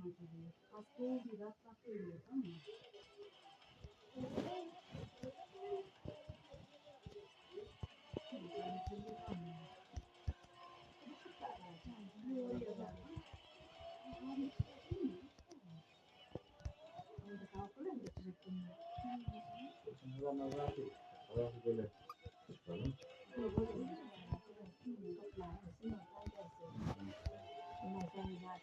होना चाहिए आपको विराट का चाहिए होता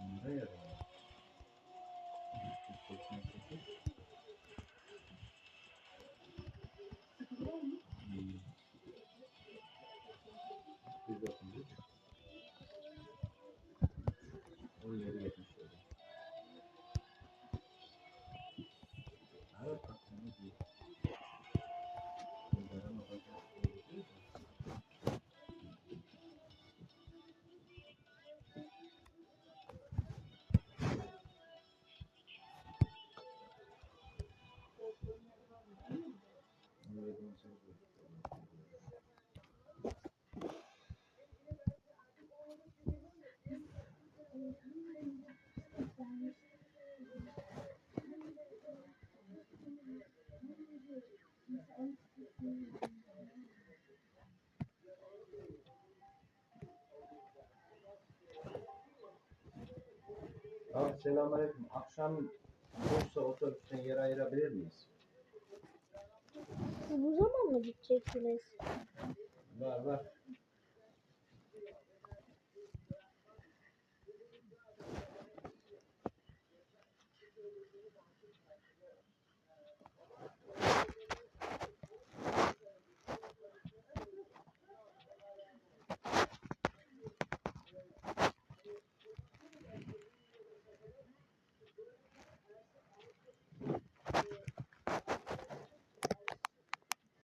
Andréia. Selamünaleyküm. Akşam Bursa otobüsten yer ayırabilir miyiz? Bu zaman mı gideceksiniz? Var var.